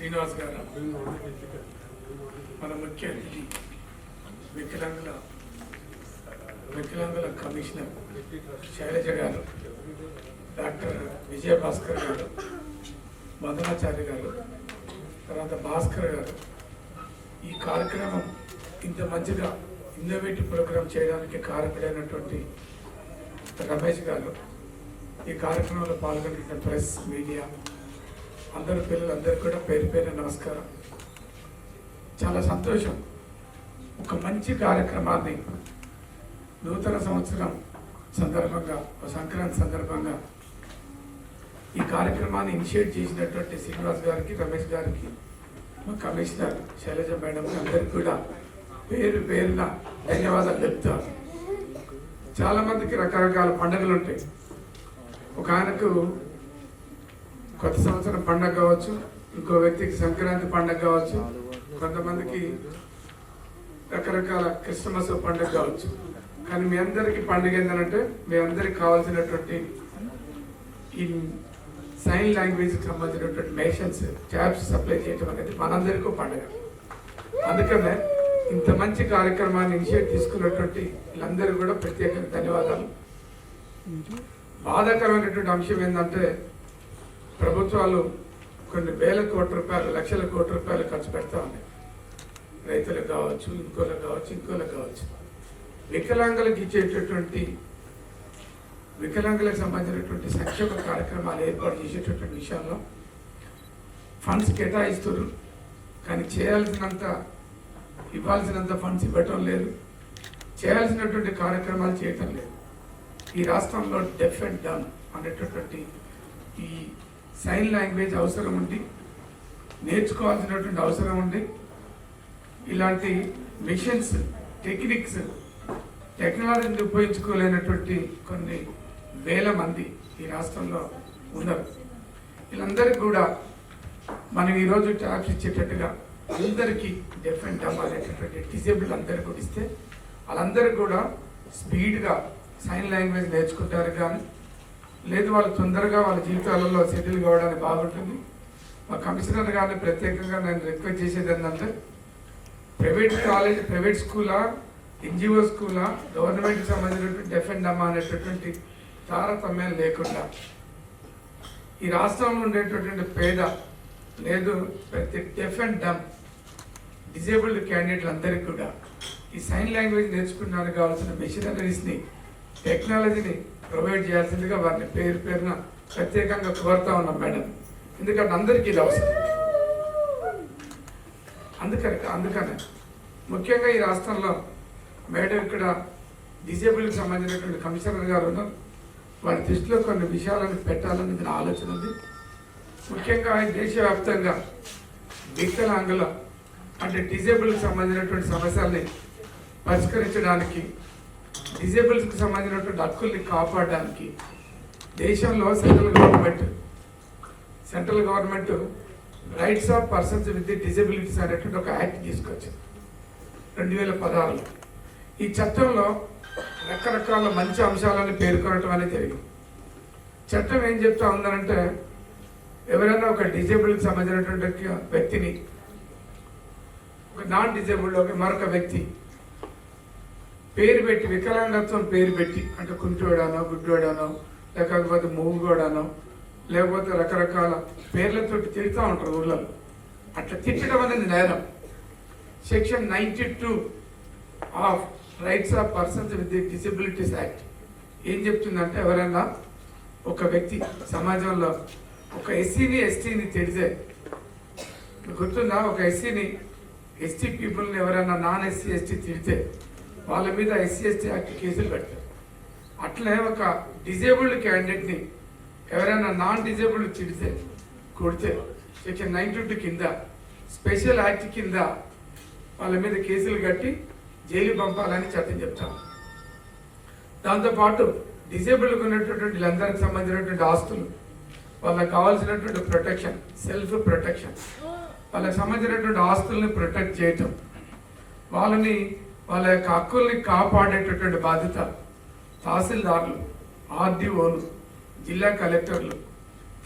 శ్రీనివాస్ గారు మన ముఖ్య అతిథి వికలాంగుల వికలాంగుల కమిషనర్ శైలజ గారు డాక్టర్ విజయభాస్కర్ గారు మదనాచార్య గారు తర్వాత భాస్కర్ గారు. ఈ కార్యక్రమం ఇంత మంచిగా ఇన్నోవేటివ్ ప్రోగ్రామ్ చేయడానికి కారకుడైనటువంటి రమేష్ గారు ఈ కార్యక్రమంలో పాల్గొంటున్న ప్రెస్ మీడియా అందరు పిల్లలందరికీ కూడా పేరు పేరు నమస్కారం. చాలా సంతోషం. ఒక మంచి కార్యక్రమాన్ని నూతన సంవత్సరం సందర్భంగా ఒక సంక్రాంతి సందర్భంగా ఈ కార్యక్రమాన్ని ఇనిషియేట్ చేసినటువంటి శ్రీనివాస్ గారికి రమేష్ గారికి మా కమిషనర్ శైలజ మేడం అందరికి కూడా పేరు పేరున ధన్యవాదాలు చెప్తాను చాలామందికి రకరకాల పండుగలు ఉంటాయి. ఒక ఆయనకు కొత్త సంవత్సరం పండగ కావచ్చు ఇంకో వ్యక్తికి సంక్రాంతి పండగ కావచ్చు కొంతమందికి రకరకాల క్రిస్మస్ పండుగ కావచ్చు. కానీ మీ అందరికీ పండుగ ఏంటంటే మీ అందరికి కావాల్సినటువంటి ఈ సైన్ లాంగ్వేజ్కి సంబంధించినటువంటి మేషన్స్ జాబ్స్ సప్లై చేయటం అనేది మనందరికీ పండుగ. అందుకనే ఇంత మంచి కార్యక్రమాన్ని ఇనిషియేట్ తీసుకున్నటువంటి వీళ్ళందరికీ కూడా ప్రత్యేకంగా ధన్యవాదాలు. బాధాకరమైనటువంటి అంశం ఏంటంటే ప్రభుత్వాలు కొన్ని వేల కోట్ల రూపాయలు లక్షల కోట్ల రూపాయలు ఖర్చు పెడతా ఉన్నాయి. రైతులకు కావచ్చు ఇంకోలకు కావచ్చు ఇంకోలకు కావచ్చు. వికలాంగులకు ఇచ్చేటటువంటి వికలాంగులకు సంబంధించినటువంటి సంక్షేమ కార్యక్రమాలు ఏర్పాటు చేసేటటువంటి విషయంలో ఫండ్స్ కేటాయిస్తారు కానీ చేయాల్సినంత ఇవ్వాల్సినంత ఫండ్స్ ఇవ్వటం లేదు. చేయాల్సినటువంటి కార్యక్రమాలు చేయటం లేదు. ఈ రాష్ట్రంలో డెఫ్ అండ్ డన్ అనేటటువంటి ఈ సైన్ లాంగ్వేజ్ అవసరం ఉంది. నేర్చుకోవాల్సినటువంటి అవసరం ఉంది. ఇలాంటి మిషన్స్ టెక్నిక్స్ టెక్నాలజీని ఉపయోగించుకోలేనటువంటి కొన్ని వేల మంది ఈ రాష్ట్రంలో ఉన్నారు. వీళ్ళందరికీ కూడా మనం ఈరోజు ట్యాక్స్ ఇచ్చేటట్టుగా అందరికీ డెఫ్ అండ్ డమ్ అనేటటువంటి డిసేబుల్ అందరికీ కూడా ఇస్తే వాళ్ళందరికీ కూడా స్పీడ్గా సైన్ లాంగ్వేజ్ నేర్చుకుంటారు కానీ లేదు వాళ్ళు తొందరగా వాళ్ళ జీవితాలలో సెటిల్ కావడానికి బాగుంటుంది. మా కమిషనర్ గారిని ప్రత్యేకంగా నేను రిక్వెస్ట్ చేసేది ఏంటంటే ప్రైవేట్ కాలేజ్ ప్రైవేట్ స్కూలా ఎన్జిఓ స్కూలా గవర్నమెంట్కి సంబంధించినటువంటి డెఫెండ్ అమ్మా డమ్ అనేటటువంటి తారతమ్యం లేకుండా ఈ రాష్ట్రంలో ఉండేటటువంటి పేద లేదు ప్రతి డెఫ్ అండ్ డమ్ డిజేబుల్డ్ క్యాండిడేట్లందరికీ కూడా ఈ సైన్ లాంగ్వేజ్ నేర్చుకున్నానికి కావాల్సిన మెషినరీస్ని టెక్నాలజీని ప్రొవైడ్ చేయాల్సిందిగా వారిని పేరు పేరున ప్రత్యేకంగా కోరుతా ఉన్నాం మేడం. ఎందుకంటే అందరికీ ఇది అవసరం. అందుకని అందుకనే ముఖ్యంగా ఈ రాష్ట్రంలో మేడం ఇక్కడ డిజేబుల్కి సంబంధించినటువంటి కమిషనర్ గారు ఉన్నారు. వారి దృష్టిలో కొన్ని విషయాలను పెట్టాలని నా ఆలోచన ఉంది. ముఖ్యంగా దేశవ్యాప్తంగా వికలాంగుల అంటే డిజేబుల్కి సంబంధించినటువంటి సమస్యల్ని పరిష్కరించడానికి డిజేబుల్స్కి సంబంధించినటువంటి హక్కుల్ని కాపాడడానికి దేశంలో central government central government rights of persons with disabilities అనేటువంటి ఒక యాక్ట్ తీసుకొచ్చింది రెండు వేల పదహారులో. ఈ చట్టంలో రకరకాల మంచి అంశాలను పేర్కొనటం అనేది జరిగింది. చట్టం ఏం చెప్తా ఉందనంటే ఎవరైనా ఒక డిజేబుల్కి సంబంధించినటువంటి వ్యక్తిని ఒక నాన్ డిజేబుల్డ్ ఒక మరొక వ్యక్తి పేరు పెట్టి వికలాంగత్వం పేరు పెట్టి అంటే కుంటోడానో గుడ్డోడానో లేకపోతే మూగుగోడానో లేకపోతే రకరకాల పేర్లతో తిరుగుతూ ఉంటారు ఊళ్ళలో అట్లా తిట్టడం అనేది నేరం. Section ninety two of rights of persons with disabilities act. ఏం చెప్తుందంటే ఎవరైనా ఒక వ్యక్తి సమాజంలో ఒక ఎస్సీని ఎస్టీని తిడితే గుర్తుందా? ఒక ఎస్సీని ఎస్టీ పీపుల్ని ఎవరైనా నాన్ ఎస్సీ ఎస్టీ తిడితే వాళ్ళ మీద ఎస్సీ ఎస్టీ యాక్ట్ కేసులు పెడతారు అట్లే ఒక డిజేబుల్డ్ క్యాండిడేట్ని ఎవరైనా నాన్ డిజేబుల్డ్ చిడితే కొడితే సెక్షన్ నైన్ టూ కింద స్పెషల్ యాక్ట్ కింద వాళ్ళ మీద కేసులు కట్టి జైలు పంపాలని చట్టం చెప్తాం దాంతోపాటు డిజేబుల్డ్ ఉన్నటువంటి వీళ్ళందరికి సంబంధించినటువంటి ఆస్తులు వాళ్ళకి కావాల్సినటువంటి ప్రొటెక్షన్ సెల్ఫ్ ప్రొటెక్షన్ వాళ్ళకి సంబంధించినటువంటి ఆస్తుల్ని ప్రొటెక్ట్ చేయటం వాళ్ళని వాళ్ళ యొక్క హక్కుల్ని కాపాడేటటువంటి బాధ్యత తహసీల్దార్లు ఆర్డీఓలు జిల్లా కలెక్టర్లు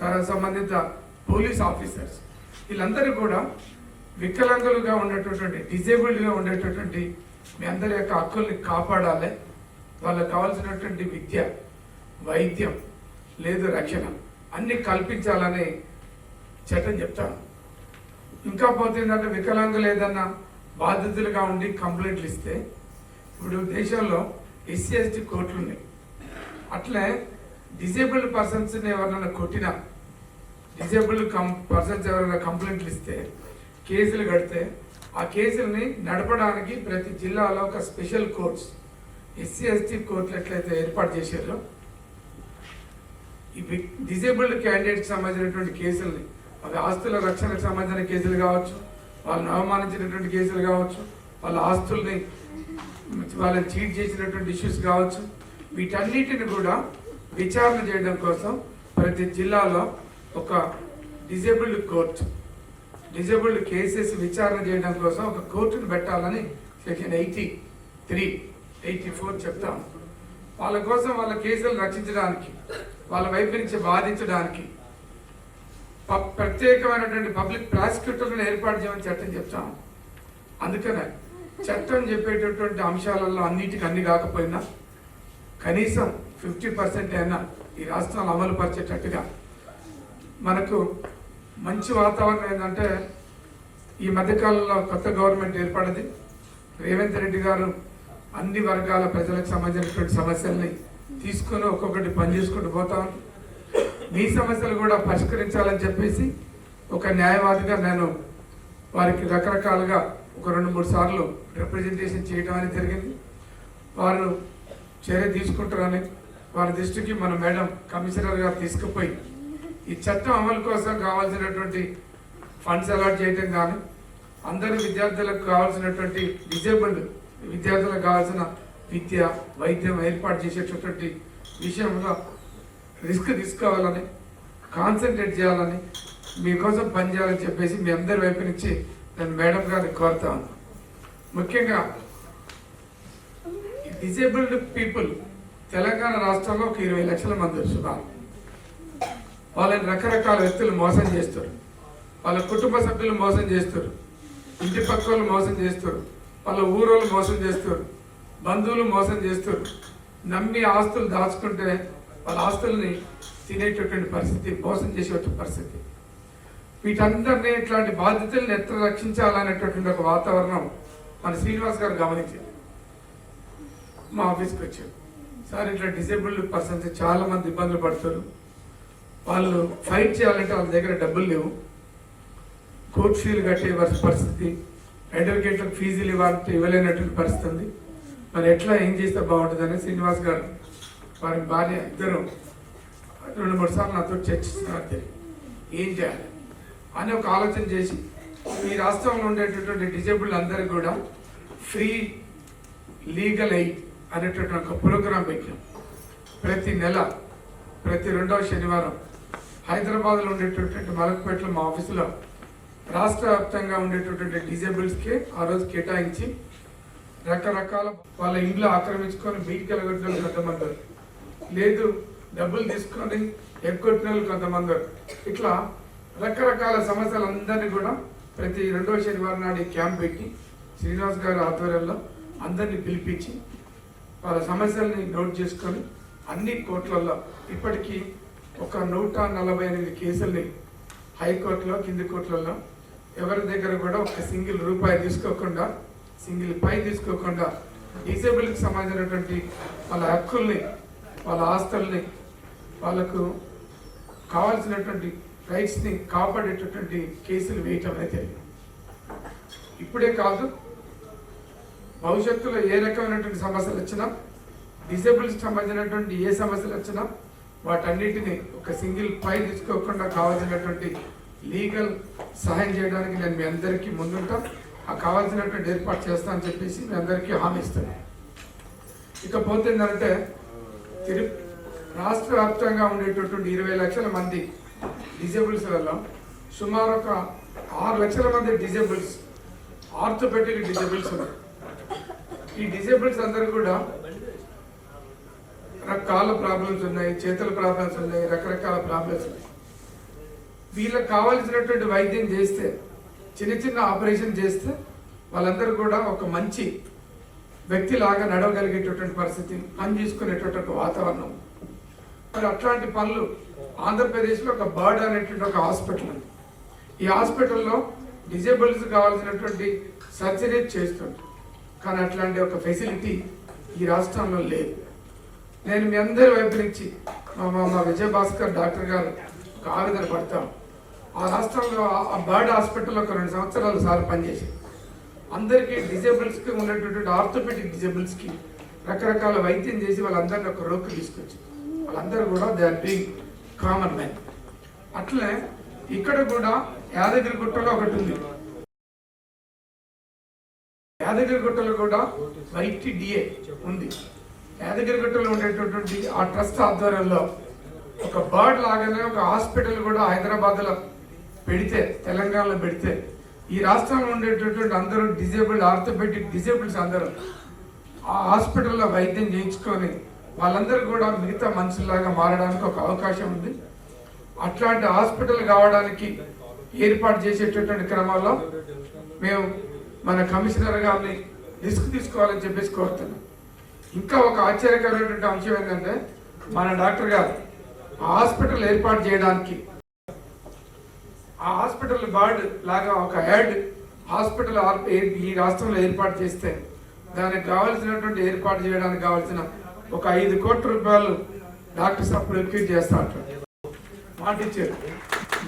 తన సంబంధిత పోలీస్ ఆఫీసర్స్. వీళ్ళందరూ కూడా వికలాంగులుగా ఉండేటటువంటి డిజేబుల్డ్గా ఉండేటటువంటి మీ అందరి యొక్క హక్కుల్ని కాపాడాలి. వాళ్ళకి కావాల్సినటువంటి విద్య వైద్యం లేదు రక్షణ అన్ని కల్పించాలని చట్టం చెప్తాను ఇంకా పోతే ఏంటంటే వికలాంగులు ఏదన్నా బాధితులుగా ఉండి కంప్లైంట్లు ఇస్తే ఇప్పుడు దేశంలో ఎస్సీ ఎస్టీ కోర్టులు ఉన్నాయి అట్లే డిజేబుల్డ్ పర్సన్స్ని ఎవరైనా కొట్టినా డిజేబుల్డ్ కం పర్సన్స్ ఎవరైనా కంప్లైంట్లు ఇస్తే కేసులు కడితే ఆ కేసుల్ని నడపడానికి ప్రతి జిల్లాలో ఒక స్పెషల్ కోర్ట్స్ ఎస్సీ ఎస్టీ కోర్టులు ఎట్లయితే ఏర్పాటు చేశారో ఈ డిజేబుల్డ్ క్యాండిడేట్కి సంబంధించినటువంటి కేసుల్ని అవి ఆస్తుల రక్షణకు సంబంధించిన కేసులు కావచ్చు వాళ్ళని అవమానించినటువంటి కేసులు కావచ్చు వాళ్ళ ఆస్తుల్ని వాళ్ళని చీట్ చేసినటువంటి ఇష్యూస్ కావచ్చు వీటన్నిటిని కూడా విచారణ చేయడం కోసం ప్రతి జిల్లాలో ఒక డిజేబుల్డ్ కోర్ట్ డిజేబుల్డ్ కేసెస్ విచారణ చేయడం కోసం ఒక కోర్టును పెట్టాలని section eighty three eighty four చెప్తాం వాళ్ళ కోసం వాళ్ళ కేసులు రక్షించడానికి వాళ్ళ వైపు నుంచి బాధించడానికి ప్రత్యేకమైనటువంటి పబ్లిక్ ప్రాసిక్యూటర్లను ఏర్పాటు చేయమని చట్టం చెప్తాం అందుకనే చట్టం చెప్పేటటువంటి అంశాలలో అన్నిటికీ అన్ని కాకపోయినా కనీసం ఫిఫ్టీ పర్సెంట్ అయినా ఈ రాష్ట్రాలు అమలు పరిచేటట్టుగా మనకు మంచి వాతావరణం ఏంటంటే ఈ మధ్యకాలంలో కొత్త గవర్నమెంట్ ఏర్పడింది రేవంత్ రెడ్డి గారు అన్ని వర్గాల ప్రజలకు సంబంధించినటువంటి సమస్యల్ని తీసుకొని ఒక్కొక్కటి పని చేసుకుంటూ పోతా ఉన్నారు. మీ సమస్యలు కూడా పరిష్కరించాలని చెప్పేసి ఒక న్యాయవాదిగా నేను వారికి రకరకాలుగా ఒక రెండు మూడు సార్లు రిప్రజెంటేషన్ చేయడం అనేది జరిగింది. వారు చర్య తీసుకుంటారని వారి దృష్టికి మన మేడం కమిషనర్ గారు తీసుకుపోయి ఈ చట్టం అమలు కోసం కావాల్సినటువంటి ఫండ్స్ అలాట్ చేయటం కానీ అందరి విద్యార్థులకు కావాల్సినటువంటి డిజేబుల్డ్ విద్యార్థులకు కావాల్సిన విద్య వైద్యం ఏర్పాటు చేసేటటువంటి విషయంలో రిస్క్ తీసుకోవాలని కాన్సన్ట్రేట్ చేయాలని మీకోసం పనిచేయాలని చెప్పేసి మీ అందరి వైపు నుంచి నేను మేడం గారిని కోరుతా ఉన్నాను ముఖ్యంగా డిజేబుల్డ్ పీపుల్ తెలంగాణ రాష్ట్రంలో ఒక ఇరవై లక్షల మంది సుమారు వాళ్ళని రకరకాల వ్యక్తులు మోసం చేస్తారు. వాళ్ళ కుటుంబ సభ్యులు మోసం చేస్తారు. ఇంటి పక్క వాళ్ళు మోసం చేస్తారు. వాళ్ళ ఊరోళ్ళు మోసం చేస్తారు. బంధువులు మోసం చేస్తారు. నమ్మి ఆస్తులు దాచుకుంటే వాళ్ళ ఆస్తుల్ని తినేటటువంటి పరిస్థితి మోసం చేసేటువంటి పరిస్థితి. వీటందరినీ ఇట్లాంటి బాధ్యతల్ని ఎట్లా రక్షించాలనేటటువంటి ఒక వాతావరణం మన శ్రీనివాస్ గారు గమనించారు. మా ఆఫీస్కి వచ్చారు. సార్ ఇట్లా డిసేబుల్డ్ పర్సన్స్ చాలా మంది ఇబ్బందులు పడతారు వాళ్ళు ఫైట్ చేయాలంటే వాళ్ళ దగ్గర డబ్బులు లేవు. కోర్ట్ ఫీలు కట్టే పరిస్థితి. అడ్వకేట్లకు ఫీజులు ఇవ్వాలంటే ఇవ్వలేనటువంటి పరిస్థితి ఉంది. మరి ఎట్లా ఏం చేస్తే బాగుంటుందని శ్రీనివాస్ గారు వారి భార్య ఇద్దరు. రెండు మూడు సార్లు నాతో చర్చిస్తున్నారు తెలియదు. ఏం చేయాలి? అని ఒక ఆలోచన చేసి ఈ రాష్ట్రంలో ఉండేటటువంటి డిజేబుల్ అందరికి కూడా ఫ్రీ లీగల్ ఎయిడ్ అనేటటువంటి ఒక ప్రోగ్రాం పెట్టాం. ప్రతి నెల ప్రతి రెండవ శనివారం హైదరాబాద్లో ఉండేటటువంటి మలక్పేటలో మా ఆఫీసులో రాష్ట్ర వ్యాప్తంగా ఉండేటటువంటి డిజేబుల్స్కి ఆ రోజు కేటాయించి రకరకాల వాళ్ళ ఇంట్లో ఆక్రమించుకొని బీట్ కలగొట్టడం కొంతమంది లేదు డబ్బులు తీసుకొని ఎగ్గొట్టిన వాళ్ళు కొంతమంది. ఇట్లా రకరకాల సమస్యలు అందరినీ కూడా ప్రతి రెండవ శనివారం నాడు క్యాంప్ పెట్టి శ్రీనివాస్ గారి ఆధ్వర్యంలో అందరినీ పిలిపించి వాళ్ళ సమస్యల్ని నోట్ చేసుకొని అన్ని కోర్టులలో ఇప్పటికీ ఒక నూట నలభై ఎనిమిది కేసుల్ని హైకోర్టులో కింది కోర్టులలో ఎవరి దగ్గర కూడా ఒక సింగిల్ రూపాయి తీసుకోకుండా సింగిల్ పై తీసుకోకుండా డిసేబుల్కి సంబంధించినటువంటి వాళ్ళ హక్కుల్ని వాళ్ళ ఆస్తుల్ని వాళ్ళకు కావాల్సినటువంటి రైట్స్ని కాపాడేటటువంటి కేసులు వేయటం అనేది జరిగింది. ఇప్పుడే కాదు భవిష్యత్తులో ఏ రకమైనటువంటి సమస్యలు వచ్చినా డిసేబుల్స్ సంబంధించినటువంటి ఏ సమస్యలు వచ్చినా వాటన్నిటిని ఒక సింగిల్ పై తీసుకోకుండా కావాల్సినటువంటి లీగల్ సహాయం చేయడానికి నేను మీ అందరికీ ముందుంటా ఆ కావాల్సినటువంటి ఏర్పాటు చేస్తానని చెప్పేసి మీ అందరికీ హామీ ఇస్తాను ఇకపోతే ఏంటంటే తిరు రాష్ట్ర వ్యాప్తంగా ఉండేటటువంటి ఇరవై లక్షల మంది డిజేబుల్స్ వల్ల సుమారు ఒక ఆరు లక్షల మంది డిజేబుల్స్ ఆర్థోపెటిక్ డిజేబుల్స్ ఉన్నారు. ఈ డిజేబుల్స్ అందరూ కూడా రకాల ప్రాబ్లమ్స్ ఉన్నాయి చేతుల ప్రాబ్లమ్స్ ఉన్నాయి రకరకాల ప్రాబ్లమ్స్ ఉన్నాయి. వీళ్ళకి కావాల్సినటువంటి వైద్యం చేస్తే చిన్న చిన్న ఆపరేషన్ చేస్తే వాళ్ళందరూ కూడా ఒక మంచి వ్యక్తిలాగా నడవగలిగేటటువంటి పరిస్థితి పని చేసుకునేటటువంటి వాతావరణం. మరి అట్లాంటి పనులు ఆంధ్రప్రదేశ్లో ఒక బర్డ్ అనేటువంటి ఒక హాస్పిటల్ ఉంది. ఈ హాస్పిటల్లో డిజేబుల్స్ కావాల్సినటువంటి సర్జరీ చేస్తుంటారు. కానీ అట్లాంటి ఒక ఫెసిలిటీ ఈ రాష్ట్రంలో లేదు. నేను మీ అందరి వైపు నుంచి మా మా విజయ భాస్కర్ డాక్టర్ గారు ఒక ఆవేదన పడతాం. ఆ రాష్ట్రంలో ఆ- బర్డ్ హాస్పిటల్లో ఒక రెండు సంవత్సరాలు సార్ పనిచేసింది అందరికీ డిజేబుల్స్కి ఉన్నటువంటి ఆర్థోపెడిక్ డిజేబుల్స్కి రకరకాల వైద్యం చేసి వాళ్ళందరినీ ఒక రోక్కు తీసుకొచ్చి వాళ్ళందరూ కూడా they are being common man. అట్లనే ఇక్కడ కూడా యాదగిరి గుట్టలో ఒకటి ఉంది. యాదగిరి గుట్టలో కూడా వైట్ డిఏ ఉంది. యాదగిరి గుట్టలో ఉండేటటువంటి ఆ ట్రస్ట్ ఆధ్వర్యంలో ఒక బర్డ్ లాగానే ఒక హాస్పిటల్ కూడా హైదరాబాద్లో పెడితే తెలంగాణలో పెడితే ఈ రాష్ట్రంలో ఉండేటటువంటి అందరూ డిజేబుల్డ్ ఆర్థోపెటిక్ డిజేబుల్స్ అందరూ ఆ హాస్పిటల్లో వైద్యం చేయించుకొని వాళ్ళందరూ కూడా మిగతా మనుషుల్లాగా మారడానికి ఒక అవకాశం ఉంది. అట్లాంటి హాస్పిటల్ కావడానికి ఏర్పాటు చేసేటటువంటి క్రమంలో మేము మన కమిషనర్ గారిని రిస్క్ తీసుకోవాలని చెప్పేసి కోరుతున్నాం. ఇంకా ఒక ఆశ్చర్యకరమైనటువంటి అంశం ఏంటంటే మన డాక్టర్ గారు హాస్పిటల్ ఏర్పాటు చేయడానికి ఆ హాస్పిటల్ బార్డ్ లాగా ఒక యాడ్ హాస్పిటల్ ఈ రాష్ట్రంలో ఏర్పాటు చేస్తే దానికి కావాల్సినటువంటి ఏర్పాటు చేయడానికి కావాల్సిన ఒక ఐదు కోట్ల రూపాయలు డాక్టర్ సాబ్ ప్రొక్యూర్ చేస్తా మాట ఇచ్చారు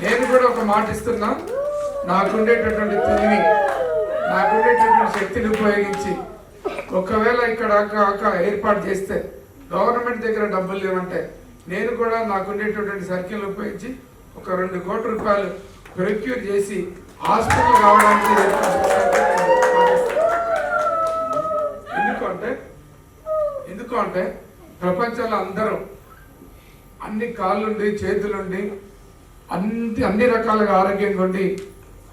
నేను కూడా ఒక మాట ఇస్తున్నా. నాకుండేటటువంటి తెలివి నాకుండేటటువంటి శక్తిని ఉపయోగించి ఒకవేళ ఇక్కడ అక్క ఏర్పాటు చేస్తే గవర్నమెంట్ దగ్గర డబ్బులు లేవంటే నేను కూడా నాకుండేటటువంటి సర్కిల్ ఉపయోగించి ఒక రెండు కోట్ల రూపాయలు ప్రొక్యూర్ చేసి హాస్పిటల్ కావడానికి ఎందుకు అంటే ఎందుకు అంటే ప్రపంచంలో అందరూ అన్ని కాళ్ళుండి చేతులుండి అన్ని అన్ని రకాలుగా ఆరోగ్యంగా ఉండి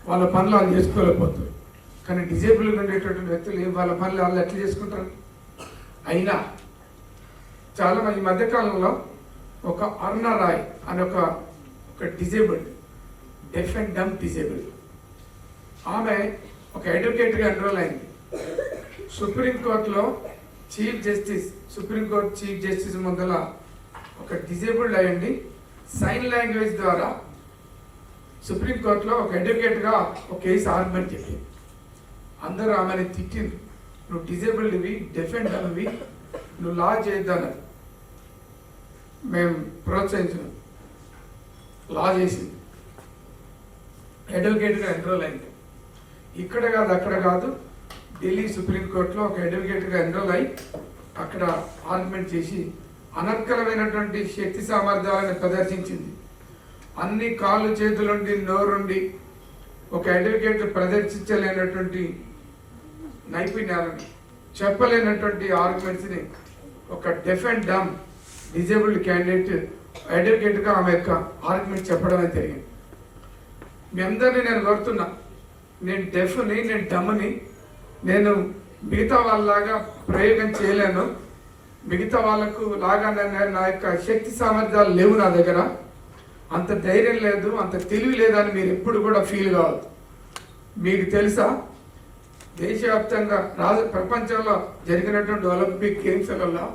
వాళ్ళ పనులు వాళ్ళు చేసుకోలేకపోతారు. కానీ డిజేబుల్గా ఉండేటటువంటి వ్యక్తులు వాళ్ళ పనులు వాళ్ళు ఎట్లా చేసుకుంటారు? అయినా చాలా ఈ మధ్యకాలంలో ఒక అరుణ రాయ్ అని ఒక ఒక disabled deaf and dumb disabled ఆమె ఒక అడ్వకేట్గా ఎన్రోల్ అయింది. సుప్రీంకోర్టులో chief justice supreme court chief justice ముందల ఒక డిజేబుల్డ్ అయ్యండి సైన్ లాంగ్వేజ్ ద్వారా సుప్రీంకోర్టులో ఒక అడ్వకేట్గా ఒక కేసు ఆర్మని చెప్పింది. అందరూ ఆమెను తిట్టింది నువ్వు డిజేబుల్డ్వి డెఫెండ్ అవి నువ్వు లా చేయొద్దన్నారు మేము ప్రోత్సహించినాం. లా చేసింది. అడ్వకేట్గా ఎన్రోల్ అయింది. ఇక్కడ కాదు అక్కడ కాదు ఢిల్లీ సుప్రీంకోర్టులో ఒక అడ్వకేట్గా ఎన్రోల్ అయి అక్కడ ఆర్గ్యుమెంట్ చేసి అనర్కలమైనటువంటి శక్తి సామర్థ్యాలను ప్రదర్శించింది. అన్ని కాళ్ళు చేతులుండి నోరుండి ఒక అడ్వకేట్ ప్రదర్శించలేనటువంటి నైపుణ్యాలను చెప్పలేనటువంటి ఆర్గ్యుమెంట్స్ని ఒక deaf and dumb disabled candidate అడ్వకేట్గా ఆమె యొక్క ఆర్గ్యుమెంట్ చెప్పడమే జరిగింది. మీ అందరినీ నేను కోరుతున్నా. నేను డెఫ్ని నేను డమ్ని నేను మిగతా వాళ్ళలాగా ప్రయోగం చేయలేను. మిగతా వాళ్ళకు లాగా నేను నా యొక్క శక్తి సామర్థ్యాలు లేవు నా దగ్గర. అంత ధైర్యం లేదు అంత తెలివి లేదని మీరు ఎప్పుడు కూడా ఫీల్ కావద్దు. మీకు తెలుసా? దేశవ్యాప్తంగా రాజ ప్రపంచంలో జరిగినటువంటి ఒలింపిక్ గేమ్స్లలో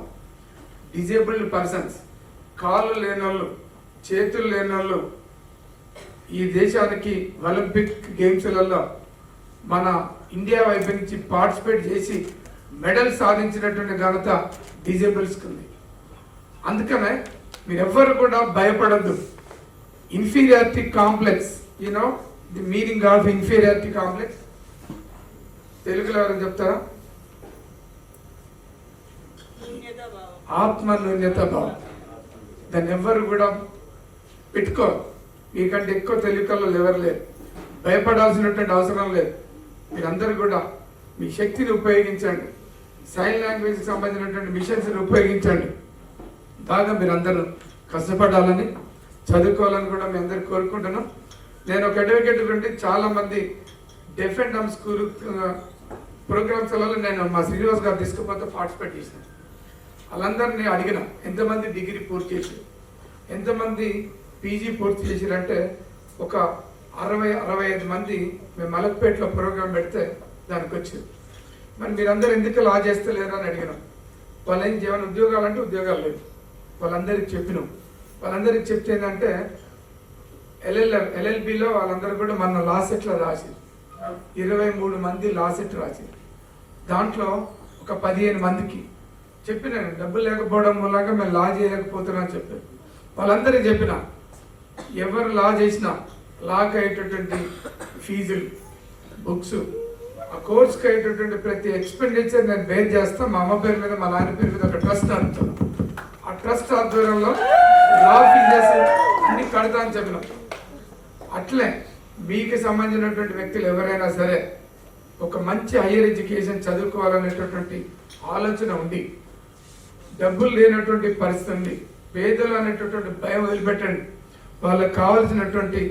డిజేబుల్డ్ పర్సన్స్ కాళ్ళు లేని వాళ్ళు చేతులు లేని వాళ్ళు ఈ దేశానికి ఒలింపిక్ గేమ్స్లలో మన ఇండియా వైపు నుంచి పార్టిసిపేట్ చేసి మెడల్ సాధించినటువంటి ఘనత డిజేబుల్స్కి ఉంది అందుకనే మీరెవ్వరు కూడా భయపడద్దు. Inferiority complex you know the meaning of inferiority complex. తెలుగులో ఎవరైనా చెప్తారా? ఆత్మ న్యూన్యత భావం దాన్ని ఎవ్వరు కూడా పెట్టుకో మీకంటే ఎక్కువ తెలివికల్లో ఎవరు లేరు. భయపడాల్సినటువంటి అవసరం లేదు. మీరందరూ కూడా మీ శక్తిని ఉపయోగించండి. సైన్ లాంగ్వేజ్కి సంబంధించినటువంటి మిషన్స్ని ఉపయోగించండి. బాగా మీరందరూ కష్టపడాలని చదువుకోవాలని కూడా మీ అందరు కోరుకుంటున్నాం. నేను ఒక అడ్వకేట్ నుండి చాలామంది డెఫ్ అండ్ డమ్ స్కూల్ ప్రోగ్రామ్స్లలో నేను మా శ్రీనివాస్ గారు తీసుకుపోతే పార్టిసిపేట్ చేశాను. వాళ్ళందరినీ అడిగిన ఎంతమంది డిగ్రీ పూర్తి చేశారు? ఎంతమంది పీజీ పూర్తి చేశారంటే ఒక అరవై అరవై ఐదు మంది మేము మలక్పేటలో ప్రోగ్రాం పెడితే దానికి వచ్చింది మరి మీరందరూ ఎందుకు లా చేస్తలేరు అని అడిగినాం. వాళ్ళ ఏం ఏమైనా ఉద్యోగాలు అంటే ఉద్యోగాలు లేవు. వాళ్ళందరికి చెప్పినాం. వాళ్ళందరికి చెప్తే ఏంటంటే ఎల్ఎల్ ఎల్ఎల్బిలో వాళ్ళందరూ కూడా మన లా సెట్లో రాసి ఇరవై మూడు మంది లా సెట్ రాసి దాంట్లో ఒక పదిహేను మందికి చెప్పిన డబ్బులు లేకపోవడం మూలంగా మేము లా చేయలేకపోతున్నాను అని చెప్పాను వాళ్ళందరికీ చెప్పిన. ఎవరు లా చేసినా లాక్ అయ్యేటటువంటి ఫీజులు బుక్స్ ఆ కోర్స్కి అయ్యేటటువంటి ప్రతి ఎక్స్పెండిచర్ నేను బేర్ చేస్తా. మా అమ్మ పేరు మీద మా నాన్న పేరు మీద ఒక ట్రస్ట్ నడుపుతాను ఆ ట్రస్ట్ ఆధ్వర్యంలో లా ఫీజెస్ అన్ని కడతా అని చెప్పిన. అట్లే మీకు సంబంధించినటువంటి వ్యక్తులు ఎవరైనా సరే ఒక మంచి హయ్యర్ ఎడ్యుకేషన్ చదువుకోవాలనేటటువంటి ఆలోచన ఉంది డబ్బులు లేనటువంటి పరిస్థితి ఉంది పేదలు అనేటటువంటి భయం వదిలిపెట్టండి. వాళ్ళకి కావాల్సినటువంటి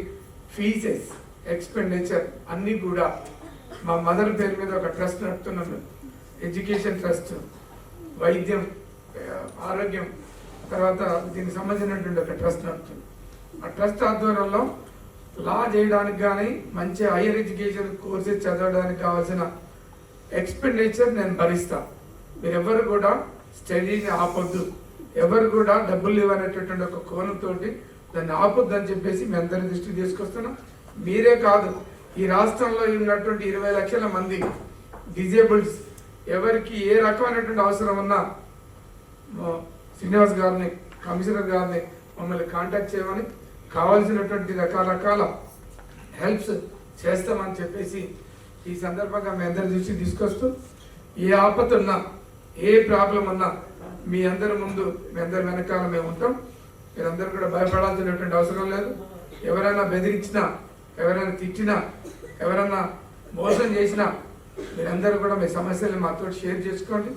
ఫీజెస్ ఎక్స్పెండిచర్ అన్నీ కూడా మా మదర్ పేరు మీద ఒక ట్రస్ట్ నడుపుతున్నాను ఎడ్యుకేషన్ ట్రస్ట్ వైద్యం ఆరోగ్యం తర్వాత దీనికి సంబంధించినటువంటి ఒక ట్రస్ట్ నడుపుతుంది ఆ ట్రస్ట్ ఆధ్వర్యంలో లా చేయడానికి కానీ మంచి హైయర్ ఎడ్యుకేషన్ కోర్సెస్ చదవడానికి కావాల్సిన ఎక్స్పెండిచర్ నేను భరిస్తా. మీరెవ్వరు కూడా స్టడీని ఆపొద్దు. ఎవరు కూడా డబ్బులు ఇవ్వనేటటువంటి ఒక కోణంతో దాన్ని ఆపొద్దని చెప్పేసి మీ అందరి దృష్టికి తీసుకొస్తున్నాం. మీరే కాదు ఈ రాష్ట్రంలో ఉన్నటువంటి ఇరవై లక్షల మంది డిజేబుల్స్ ఎవరికి ఏ రకమైనటువంటి అవసరం ఉన్నా శ్రీనివాస్ గారిని కమిషనర్ గారిని మమ్మల్ని కాంటాక్ట్ చేయమని కావాల్సినటువంటి రకరకాల హెల్ప్స్ చేస్తామని చెప్పేసి ఈ సందర్భంగా మీ అందరి దృష్టికి తీసుకొస్తూ ఏ ఆపద ఉన్నా ఏ ప్రాబ్లం ఉన్నా మీ అందరి ముందు మీ అందరి వెనకాల మేము ఉంటాం. మీరందరూ కూడా భయపడాల్సినటువంటి అవసరం లేదు. ఎవరైనా బెదిరించినా ఎవరైనా తిట్టినా ఎవరైనా మోసం చేసినా మీరందరూ కూడా మీ సమస్యలు మాతో షేర్ చేసుకోండి.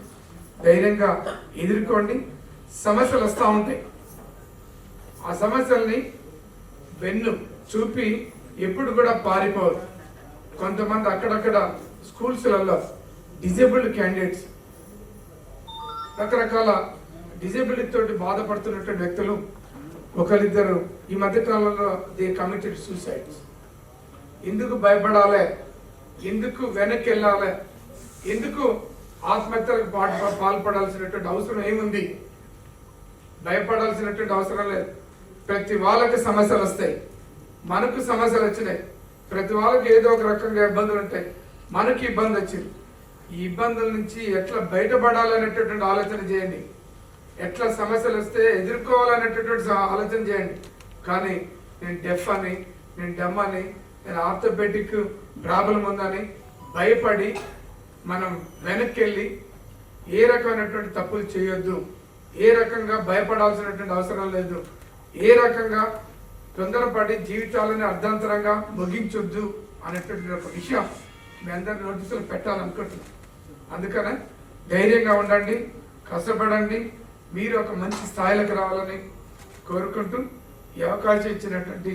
ధైర్యంగా ఎదుర్కోండి. సమస్యలు వస్తూ ఉంటాయి. ఆ సమస్యల్ని వెన్ను చూపి ఎప్పుడు కూడా పారిపోవద్దు. కొంతమంది అక్కడక్కడ స్కూల్స్లలో డిజేబుల్డ్ క్యాండిడేట్స్ రకరకాల డిజేబిలిటీ తోటి బాధపడుతున్నటువంటి వ్యక్తులు ఒకరిద్దరు ఈ మధ్య కాలంలో దే కమిటెడ్ సూసైడ్స్ ఎందుకు భయపడాలి? ఎందుకు వెనక్కి వెళ్ళాలి? ఎందుకు ఆత్మహత్యలకు పాటు పాల్పడాల్సినటువంటి అవసరం ఏముంది? భయపడాల్సినటువంటి అవసరం లేదు. ప్రతి వాళ్ళకి సమస్యలు వస్తాయి. మనకు సమస్యలు వచ్చినాయి. ప్రతి వాళ్ళకి ఏదో ఒక రకంగా ఇబ్బందులు ఉంటాయి. మనకి ఇబ్బంది వచ్చింది. ఈ ఇబ్బందుల నుంచి ఎట్లా బయటపడాలనేటటువంటి ఆలోచన చేయండి. ఎట్లా సమస్యలు వస్తే ఎదుర్కోవాలనేటటువంటి ఆలోచన చేయండి. కానీ నేను డెఫ్ అని నేను డమ్ అని నేను ఆర్థోపెటిక్ ప్రాబ్లం ఉందని భయపడి మనం వెనక్కి వెళ్ళి ఏ రకమైనటువంటి తప్పులు చేయొద్దు. ఏ రకంగా భయపడాల్సినటువంటి అవసరం లేదు. ఏ రకంగా తొందరపడి జీవితాలని అర్ధాంతరంగా ముగించొద్దు అనేటువంటి ఒక విషయం మీ అందరి నోటీసులు పెట్టాలనుకుంటున్నాను. అందుకనే ధైర్యంగా ఉండండి కష్టపడండి మీరు ఒక మంచి స్థాయిలోకి రావాలని కోరుకుంటూ ఈ అవకాశం ఇచ్చినటువంటి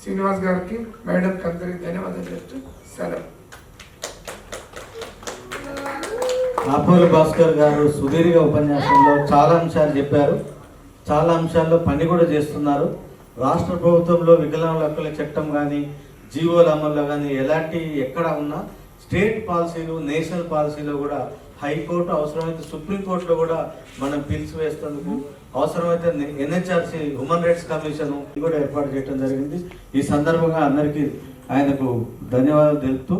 శ్రీనివాస్ గారికి మేడంకి అందరికి ధన్యవాదాలు చెప్తూ సెలవు. ఆపోలు భాస్కర్ గారు సుదీర్ఘ ఉపన్యాసంలో చాలా అంశాలు చెప్పారు. చాలా అంశాల్లో పని కూడా చేస్తున్నారు. రాష్ట్ర ప్రభుత్వంలో వికలాంగుల హక్కుల చట్టం కానీ జీవోల అమల్లో కానీ ఎలాంటి ఎక్కడ ఉన్నా స్టేట్ పాలసీలు నేషనల్ పాలసీలో కూడా హైకోర్టు అవసరమైతే సుప్రీంకోర్టులో కూడా మనం పిలిచి వేస్తేందుకు అవసరమైతే ఎన్హెచ్ఆర్సీ హ్యూమన్ రైట్స్ కమిషన్ కూడా ఏర్పాటు చేయడం జరిగింది. ఈ సందర్భంగా అందరికీ ఆయనకు ధన్యవాదాలు తెలుపుతూ